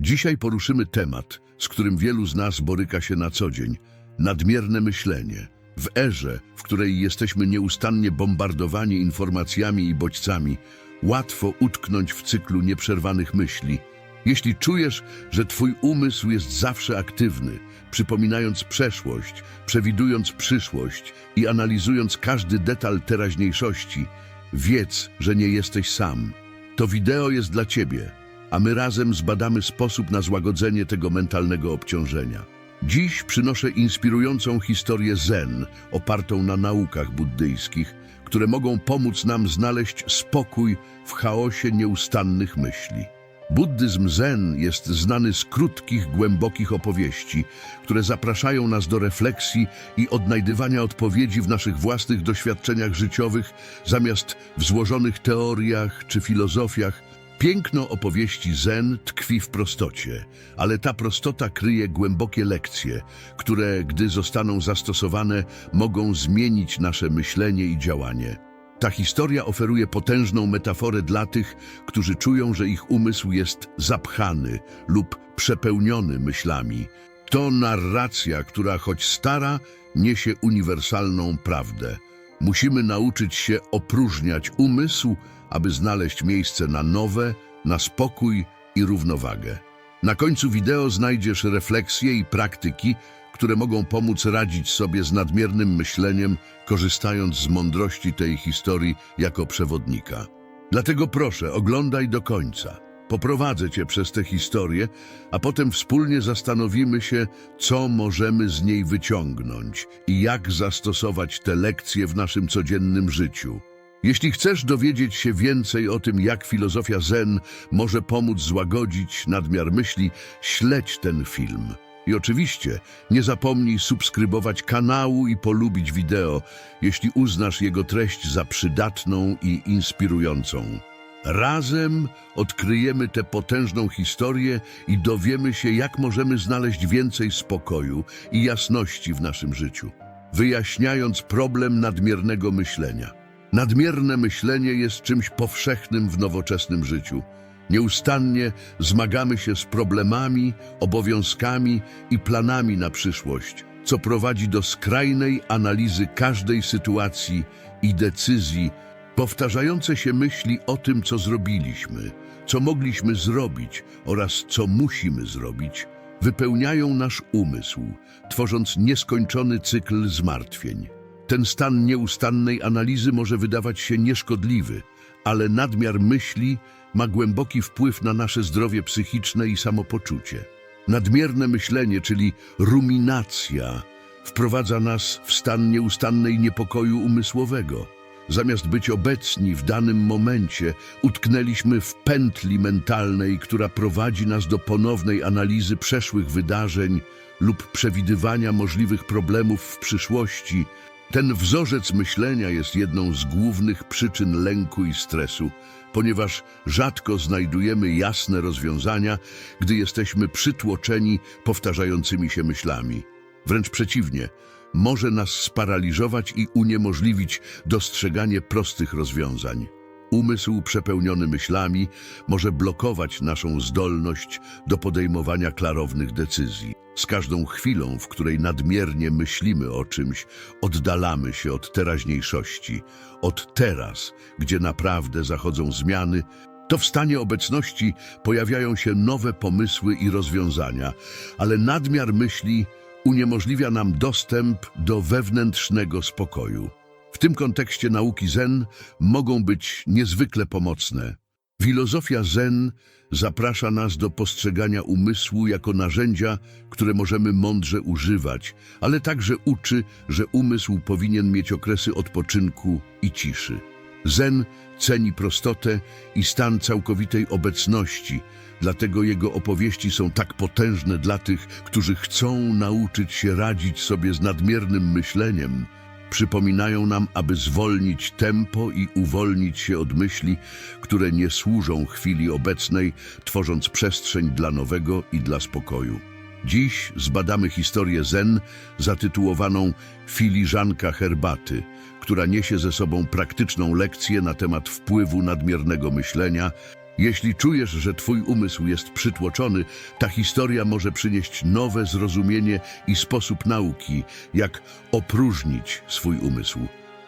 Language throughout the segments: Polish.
Dzisiaj poruszymy temat, z którym wielu z nas boryka się na co dzień nadmierne myślenie. W erze, w której jesteśmy nieustannie bombardowani informacjami i bodźcami, łatwo utknąć w cyklu nieprzerwanych myśli. Jeśli czujesz, że Twój umysł jest zawsze aktywny, przypominając przeszłość, przewidując przyszłość i analizując każdy detal teraźniejszości, wiedz, że nie jesteś sam. To wideo jest dla Ciebie, a my razem zbadamy sposób na złagodzenie tego mentalnego obciążenia. Dziś przynoszę inspirującą historię Zen, opartą na naukach buddyjskich, które mogą pomóc nam znaleźć spokój w chaosie nieustannych myśli. Buddyzm Zen jest znany z krótkich, głębokich opowieści, które zapraszają nas do refleksji i odnajdywania odpowiedzi w naszych własnych doświadczeniach życiowych, zamiast w złożonych teoriach czy filozofiach. Piękno opowieści Zen tkwi w prostocie, ale ta prostota kryje głębokie lekcje, które, gdy zostaną zastosowane, mogą zmienić nasze myślenie i działanie. Ta historia oferuje potężną metaforę dla tych, którzy czują, że ich umysł jest zapchany lub przepełniony myślami. To narracja, która choć stara, niesie uniwersalną prawdę. Musimy nauczyć się opróżniać umysł, aby znaleźć miejsce na nowe, na spokój i równowagę. Na końcu wideo znajdziesz refleksje i praktyki, które mogą pomóc radzić sobie z nadmiernym myśleniem, korzystając z mądrości tej historii jako przewodnika. Dlatego proszę, oglądaj do końca. Poprowadzę Cię przez tę historię, a potem wspólnie zastanowimy się, co możemy z niej wyciągnąć i jak zastosować te lekcje w naszym codziennym życiu. Jeśli chcesz dowiedzieć się więcej o tym, jak filozofia Zen może pomóc złagodzić nadmiar myśli, śledź ten film. I oczywiście nie zapomnij subskrybować kanału i polubić wideo, jeśli uznasz jego treść za przydatną i inspirującą. Razem odkryjemy tę potężną historię i dowiemy się, jak możemy znaleźć więcej spokoju i jasności w naszym życiu, wyjaśniając problem nadmiernego myślenia. Nadmierne myślenie jest czymś powszechnym w nowoczesnym życiu. Nieustannie zmagamy się z problemami, obowiązkami i planami na przyszłość, co prowadzi do skrajnej analizy każdej sytuacji i decyzji, powtarzające się myśli o tym, co zrobiliśmy, co mogliśmy zrobić oraz co musimy zrobić, wypełniają nasz umysł, tworząc nieskończony cykl zmartwień. Ten stan nieustannej analizy może wydawać się nieszkodliwy, ale nadmiar myśli ma głęboki wpływ na nasze zdrowie psychiczne i samopoczucie. Nadmierne myślenie, czyli ruminacja, wprowadza nas w stan nieustannej niepokoju umysłowego. Zamiast być obecni w danym momencie, utknęliśmy w pętli mentalnej, która prowadzi nas do ponownej analizy przeszłych wydarzeń lub przewidywania możliwych problemów w przyszłości. Ten wzorzec myślenia jest jedną z głównych przyczyn lęku i stresu, ponieważ rzadko znajdujemy jasne rozwiązania, gdy jesteśmy przytłoczeni powtarzającymi się myślami. Wręcz przeciwnie, może nas sparaliżować i uniemożliwić dostrzeganie prostych rozwiązań. Umysł przepełniony myślami może blokować naszą zdolność do podejmowania klarownych decyzji. Z każdą chwilą, w której nadmiernie myślimy o czymś, oddalamy się od teraźniejszości, od teraz, gdzie naprawdę zachodzą zmiany, to w stanie obecności pojawiają się nowe pomysły i rozwiązania, ale nadmiar myśli uniemożliwia nam dostęp do wewnętrznego spokoju. Tym kontekście nauki Zen mogą być niezwykle pomocne. Filozofia Zen zaprasza nas do postrzegania umysłu jako narzędzia, które możemy mądrze używać, ale także uczy, że umysł powinien mieć okresy odpoczynku i ciszy. Zen ceni prostotę i stan całkowitej obecności, dlatego jego opowieści są tak potężne dla tych, którzy chcą nauczyć się radzić sobie z nadmiernym myśleniem. Przypominają nam, aby zwolnić tempo i uwolnić się od myśli, które nie służą chwili obecnej, tworząc przestrzeń dla nowego i dla spokoju. Dziś zbadamy historię Zen zatytułowaną Filiżanka herbaty, która niesie ze sobą praktyczną lekcję na temat wpływu nadmiernego myślenia Jeśli czujesz, że twój umysł jest przytłoczony, ta historia może przynieść nowe zrozumienie i sposób nauki, jak opróżnić swój umysł.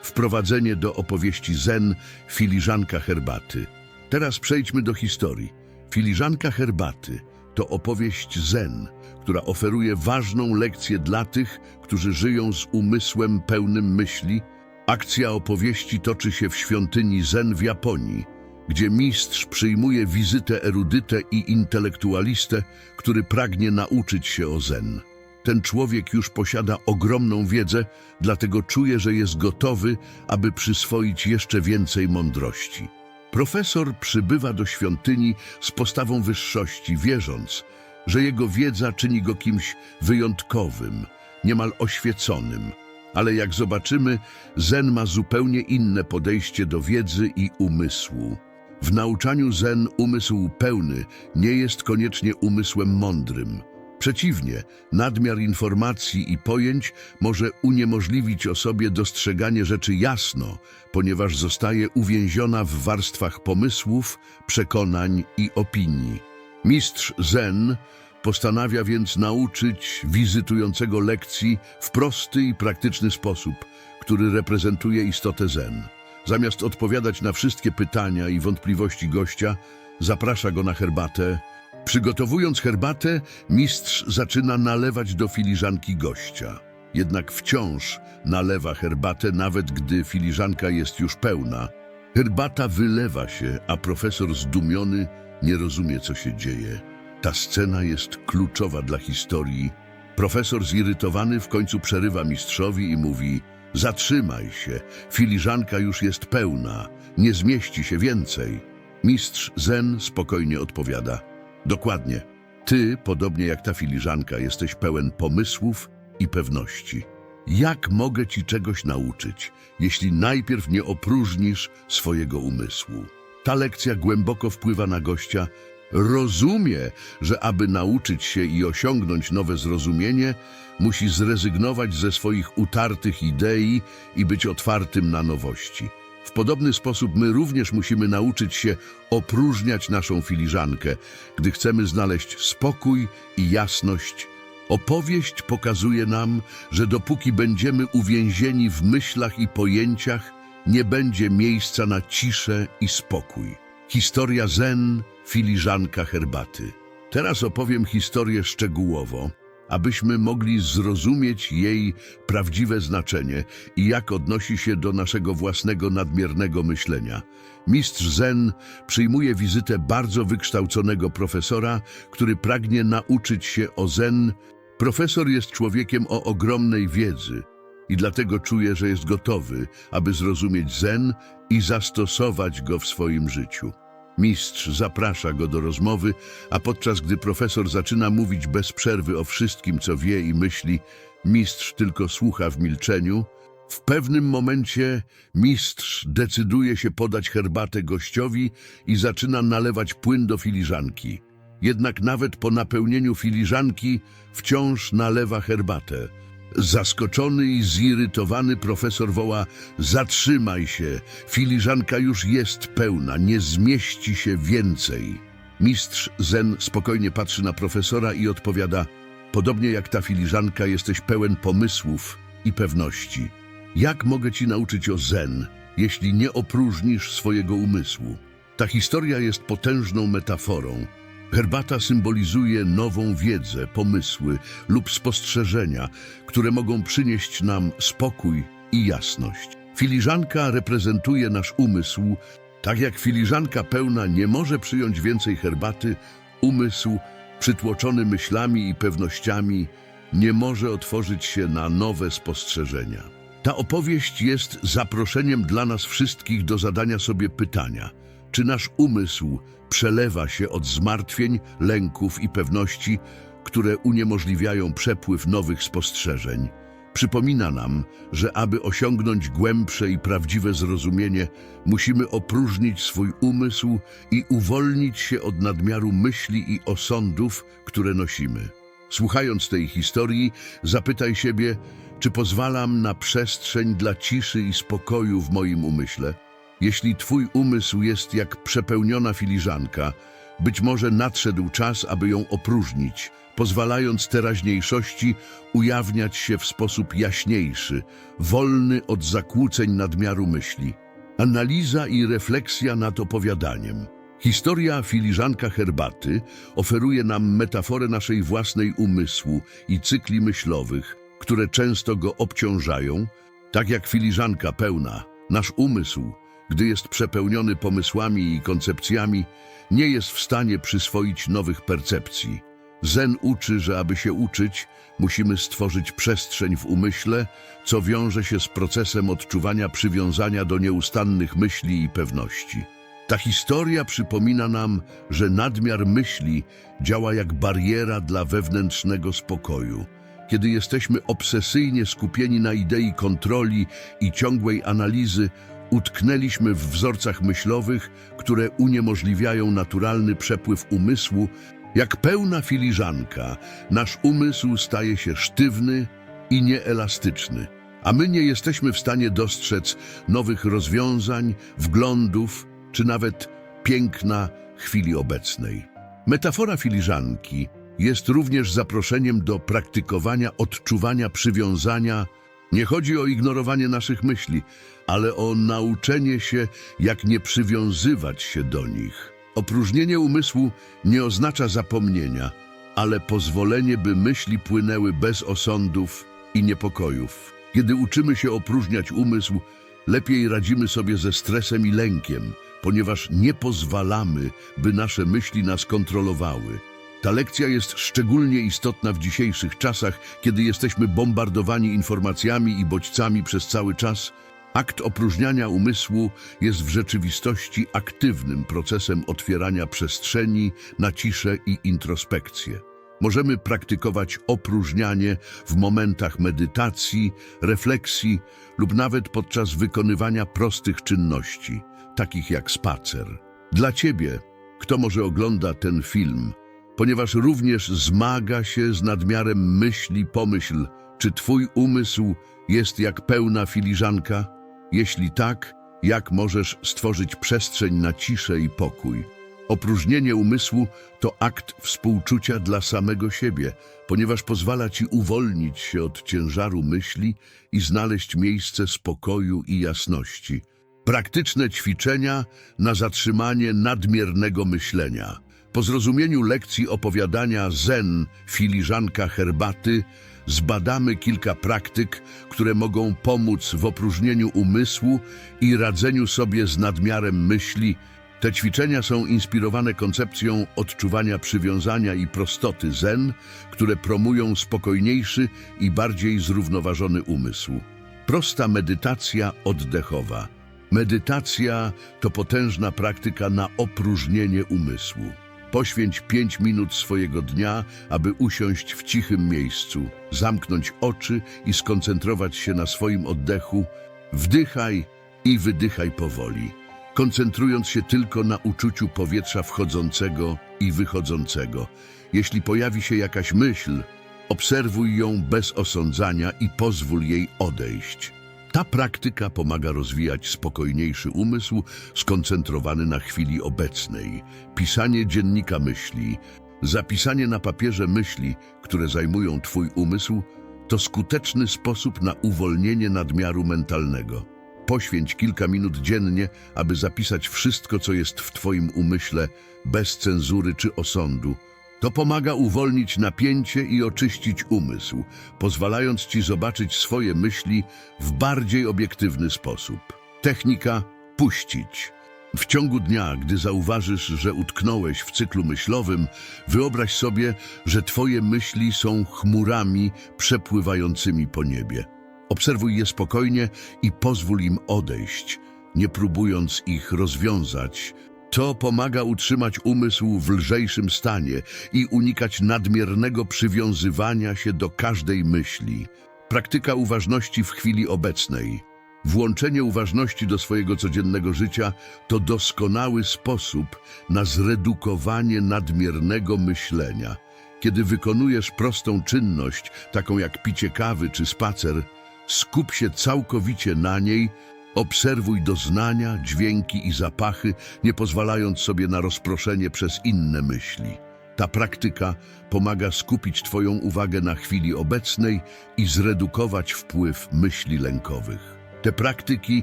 Wprowadzenie do opowieści Zen, filiżanka herbaty. Teraz przejdźmy do historii. Filiżanka herbaty to opowieść Zen, która oferuje ważną lekcję dla tych, którzy żyją z umysłem pełnym myśli. Akcja opowieści toczy się w świątyni Zen w Japonii, gdzie mistrz przyjmuje wizytę erudytę i intelektualistę, który pragnie nauczyć się o Zen. Ten człowiek już posiada ogromną wiedzę, dlatego czuje, że jest gotowy, aby przyswoić jeszcze więcej mądrości. Profesor przybywa do świątyni z postawą wyższości, wierząc, że jego wiedza czyni go kimś wyjątkowym, niemal oświeconym. Ale jak zobaczymy, Zen ma zupełnie inne podejście do wiedzy i umysłu. W nauczaniu Zen umysł pełny nie jest koniecznie umysłem mądrym. Przeciwnie, nadmiar informacji i pojęć może uniemożliwić osobie dostrzeganie rzeczy jasno, ponieważ zostaje uwięziona w warstwach pomysłów, przekonań i opinii. Mistrz Zen postanawia więc nauczyć wizytującego lekcji w prosty i praktyczny sposób, który reprezentuje istotę Zen. Zamiast odpowiadać na wszystkie pytania i wątpliwości gościa, zaprasza go na herbatę. Przygotowując herbatę, mistrz zaczyna nalewać do filiżanki gościa. Jednak wciąż nalewa herbatę, nawet gdy filiżanka jest już pełna. Herbata wylewa się, a profesor zdumiony nie rozumie, co się dzieje. Ta scena jest kluczowa dla historii. Profesor zirytowany w końcu przerywa mistrzowi i mówi Zatrzymaj się, filiżanka już jest pełna, nie zmieści się więcej. Mistrz Zen spokojnie odpowiada Dokładnie, ty, podobnie jak ta filiżanka, jesteś pełen pomysłów i pewności. Jak mogę ci czegoś nauczyć, jeśli najpierw nie opróżnisz swojego umysłu? Ta lekcja głęboko wpływa na gościa, rozumie, że aby nauczyć się i osiągnąć nowe zrozumienie, musi zrezygnować ze swoich utartych idei i być otwartym na nowości. W podobny sposób my również musimy nauczyć się opróżniać naszą filiżankę, gdy chcemy znaleźć spokój i jasność. Opowieść pokazuje nam, że dopóki będziemy uwięzieni w myślach i pojęciach, nie będzie miejsca na ciszę i spokój. Historia Zen, filiżanka herbaty. Teraz opowiem historię szczegółowo, abyśmy mogli zrozumieć jej prawdziwe znaczenie i jak odnosi się do naszego własnego nadmiernego myślenia. Mistrz Zen przyjmuje wizytę bardzo wykształconego profesora, który pragnie nauczyć się o Zen. Profesor jest człowiekiem o ogromnej wiedzy i dlatego czuje, że jest gotowy, aby zrozumieć Zen i zastosować go w swoim życiu. Mistrz zaprasza go do rozmowy, a podczas gdy profesor zaczyna mówić bez przerwy o wszystkim, co wie i myśli, mistrz tylko słucha w milczeniu. W pewnym momencie mistrz decyduje się podać herbatę gościowi i zaczyna nalewać płyn do filiżanki. Jednak nawet po napełnieniu filiżanki wciąż nalewa herbatę. Zaskoczony i zirytowany profesor woła Zatrzymaj się, filiżanka już jest pełna, nie zmieści się więcej. Mistrz Zen spokojnie patrzy na profesora i odpowiada Podobnie jak ta filiżanka jesteś pełen pomysłów i pewności. Jak mogę ci nauczyć o Zen, jeśli nie opróżnisz swojego umysłu? Ta historia jest potężną metaforą, Herbata symbolizuje nową wiedzę, pomysły lub spostrzeżenia, które mogą przynieść nam spokój i jasność. Filiżanka reprezentuje nasz umysł. Tak jak filiżanka pełna nie może przyjąć więcej herbaty, umysł, przytłoczony myślami i pewnościami, nie może otworzyć się na nowe spostrzeżenia. Ta opowieść jest zaproszeniem dla nas wszystkich do zadania sobie pytania – czy nasz umysł przelewa się od zmartwień, lęków i pewności, które uniemożliwiają przepływ nowych spostrzeżeń? Przypomina nam, że aby osiągnąć głębsze i prawdziwe zrozumienie, musimy opróżnić swój umysł i uwolnić się od nadmiaru myśli i osądów, które nosimy. Słuchając tej historii, zapytaj siebie, czy pozwalam na przestrzeń dla ciszy i spokoju w moim umyśle? Jeśli twój umysł jest jak przepełniona filiżanka, być może nadszedł czas, aby ją opróżnić, pozwalając teraźniejszości ujawniać się w sposób jaśniejszy, wolny od zakłóceń nadmiaru myśli. Analiza i refleksja nad opowiadaniem. Historia filiżanka herbaty oferuje nam metaforę naszej własnej umysłu i cykli myślowych, które często go obciążają, tak jak filiżanka pełna. Nasz umysł, gdy jest przepełniony pomysłami i koncepcjami, nie jest w stanie przyswoić nowych percepcji. Zen uczy, że aby się uczyć, musimy stworzyć przestrzeń w umyśle, co wiąże się z procesem odczuwania przywiązania do nieustannych myśli i pewności. Ta historia przypomina nam, że nadmiar myśli działa jak bariera dla wewnętrznego spokoju. Kiedy jesteśmy obsesyjnie skupieni na idei kontroli i ciągłej analizy, utknęliśmy w wzorcach myślowych, które uniemożliwiają naturalny przepływ umysłu. Jak pełna filiżanka, nasz umysł staje się sztywny i nieelastyczny, a my nie jesteśmy w stanie dostrzec nowych rozwiązań, wglądów czy nawet piękna chwili obecnej. Metafora filiżanki jest również zaproszeniem do praktykowania odczuwania przywiązania. Nie chodzi o ignorowanie naszych myśli, ale o nauczenie się, jak nie przywiązywać się do nich. Opróżnienie umysłu nie oznacza zapomnienia, ale pozwolenie, by myśli płynęły bez osądów i niepokojów. Kiedy uczymy się opróżniać umysł, lepiej radzimy sobie ze stresem i lękiem, ponieważ nie pozwalamy, by nasze myśli nas kontrolowały. Ta lekcja jest szczególnie istotna w dzisiejszych czasach, kiedy jesteśmy bombardowani informacjami i bodźcami przez cały czas. Akt opróżniania umysłu jest w rzeczywistości aktywnym procesem otwierania przestrzeni na ciszę i introspekcję. Możemy praktykować opróżnianie w momentach medytacji, refleksji lub nawet podczas wykonywania prostych czynności, takich jak spacer. Dla Ciebie, kto może ogląda ten film, ponieważ również zmaga się z nadmiarem myśli, pomyśl, czy Twój umysł jest jak pełna filiżanka? Jeśli tak, jak możesz stworzyć przestrzeń na ciszę i pokój? Opróżnienie umysłu to akt współczucia dla samego siebie, ponieważ pozwala ci uwolnić się od ciężaru myśli i znaleźć miejsce spokoju i jasności. Praktyczne ćwiczenia na zatrzymanie nadmiernego myślenia. Po zrozumieniu lekcji opowiadania Zen, filiżanka herbaty, zbadamy kilka praktyk, które mogą pomóc w opróżnieniu umysłu i radzeniu sobie z nadmiarem myśli. Te ćwiczenia są inspirowane koncepcją odczuwania przywiązania i prostoty Zen, które promują spokojniejszy i bardziej zrównoważony umysł. Prosta medytacja oddechowa. Medytacja to potężna praktyka na opróżnienie umysłu. Poświęć 5 minut swojego dnia, aby usiąść w cichym miejscu, zamknąć oczy i skoncentrować się na swoim oddechu. Wdychaj i wydychaj powoli, koncentrując się tylko na uczuciu powietrza wchodzącego i wychodzącego. Jeśli pojawi się jakaś myśl, obserwuj ją bez osądzania i pozwól jej odejść. Ta praktyka pomaga rozwijać spokojniejszy umysł skoncentrowany na chwili obecnej. Pisanie dziennika myśli, zapisanie na papierze myśli, które zajmują Twój umysł, to skuteczny sposób na uwolnienie nadmiaru mentalnego. Poświęć kilka minut dziennie, aby zapisać wszystko, co jest w Twoim umyśle, bez cenzury czy osądu. To pomaga uwolnić napięcie i oczyścić umysł, pozwalając Ci zobaczyć swoje myśli w bardziej obiektywny sposób. Technika puścić. W ciągu dnia, gdy zauważysz, że utknąłeś w cyklu myślowym, wyobraź sobie, że Twoje myśli są chmurami przepływającymi po niebie. Obserwuj je spokojnie i pozwól im odejść, nie próbując ich rozwiązać. To pomaga utrzymać umysł w lżejszym stanie i unikać nadmiernego przywiązywania się do każdej myśli. Praktyka uważności w chwili obecnej. Włączenie uważności do swojego codziennego życia to doskonały sposób na zredukowanie nadmiernego myślenia. Kiedy wykonujesz prostą czynność, taką jak picie kawy czy spacer, skup się całkowicie na niej, Obserwuj doznania, dźwięki i zapachy, nie pozwalając sobie na rozproszenie przez inne myśli. Ta praktyka pomaga skupić Twoją uwagę na chwili obecnej i zredukować wpływ myśli lękowych. Te praktyki,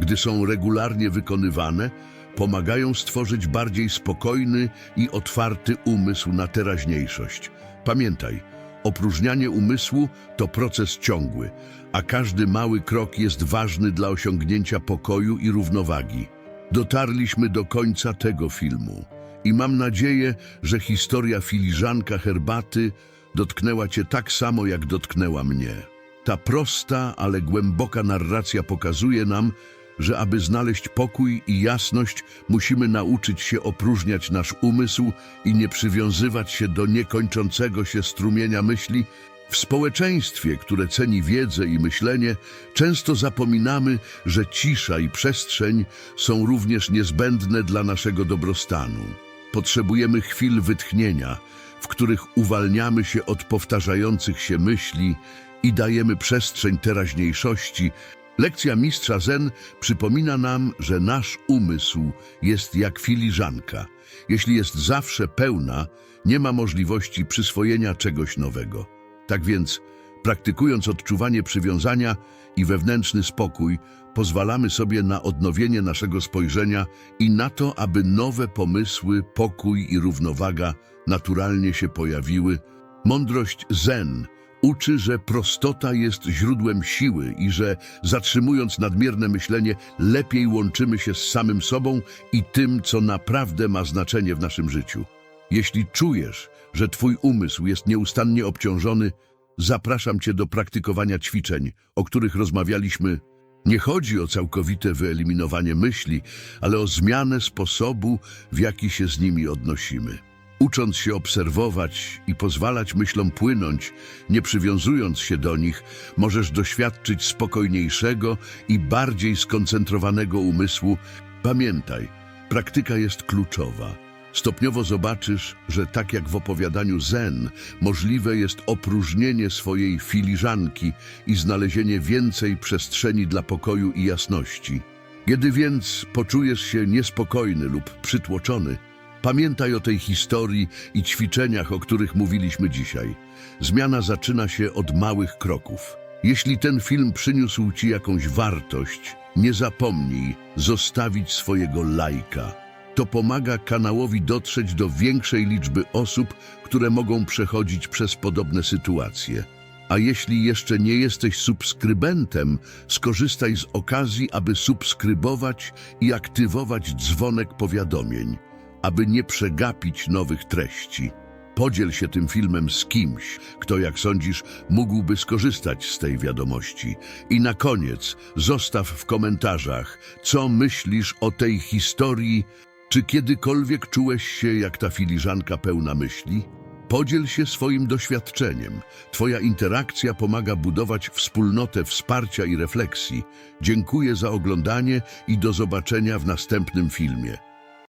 gdy są regularnie wykonywane, pomagają stworzyć bardziej spokojny i otwarty umysł na teraźniejszość. Pamiętaj, opróżnianie umysłu to proces ciągły, a każdy mały krok jest ważny dla osiągnięcia pokoju i równowagi. Dotarliśmy do końca tego filmu i mam nadzieję, że historia filiżanka herbaty dotknęła Cię tak samo, jak dotknęła mnie. Ta prosta, ale głęboka narracja pokazuje nam, że aby znaleźć pokój i jasność, musimy nauczyć się opróżniać nasz umysł i nie przywiązywać się do niekończącego się strumienia myśli. W społeczeństwie, które ceni wiedzę i myślenie, często zapominamy, że cisza i przestrzeń są również niezbędne dla naszego dobrostanu. Potrzebujemy chwil wytchnienia, w których uwalniamy się od powtarzających się myśli i dajemy przestrzeń teraźniejszości. Lekcja mistrza Zen przypomina nam, że nasz umysł jest jak filiżanka. Jeśli jest zawsze pełna, nie ma możliwości przyswojenia czegoś nowego. Tak więc, praktykując odczuwanie przywiązania i wewnętrzny spokój, pozwalamy sobie na odnowienie naszego spojrzenia i na to, aby nowe pomysły, pokój i równowaga naturalnie się pojawiły. Mądrość Zen uczy, że prostota jest źródłem siły i że zatrzymując nadmierne myślenie, lepiej łączymy się z samym sobą i tym, co naprawdę ma znaczenie w naszym życiu. Jeśli czujesz, że Twój umysł jest nieustannie obciążony, zapraszam Cię do praktykowania ćwiczeń, o których rozmawialiśmy. Nie chodzi o całkowite wyeliminowanie myśli, ale o zmianę sposobu, w jaki się z nimi odnosimy. Ucząc się obserwować i pozwalać myślom płynąć, nie przywiązując się do nich, możesz doświadczyć spokojniejszego i bardziej skoncentrowanego umysłu. Pamiętaj, praktyka jest kluczowa. Stopniowo zobaczysz, że tak jak w opowiadaniu Zen, możliwe jest opróżnienie swojej filiżanki i znalezienie więcej przestrzeni dla pokoju i jasności. Kiedy więc poczujesz się niespokojny lub przytłoczony, pamiętaj o tej historii i ćwiczeniach, o których mówiliśmy dzisiaj. Zmiana zaczyna się od małych kroków. Jeśli ten film przyniósł Ci jakąś wartość, nie zapomnij zostawić swojego lajka. To pomaga kanałowi dotrzeć do większej liczby osób, które mogą przechodzić przez podobne sytuacje. A jeśli jeszcze nie jesteś subskrybentem, skorzystaj z okazji, aby subskrybować i aktywować dzwonek powiadomień, aby nie przegapić nowych treści. Podziel się tym filmem z kimś, kto, jak sądzisz, mógłby skorzystać z tej wiadomości. I na koniec zostaw w komentarzach, co myślisz o tej historii czy kiedykolwiek czułeś się jak ta filiżanka pełna myśli? Podziel się swoim doświadczeniem. Twoja interakcja pomaga budować wspólnotę wsparcia i refleksji. Dziękuję za oglądanie i do zobaczenia w następnym filmie.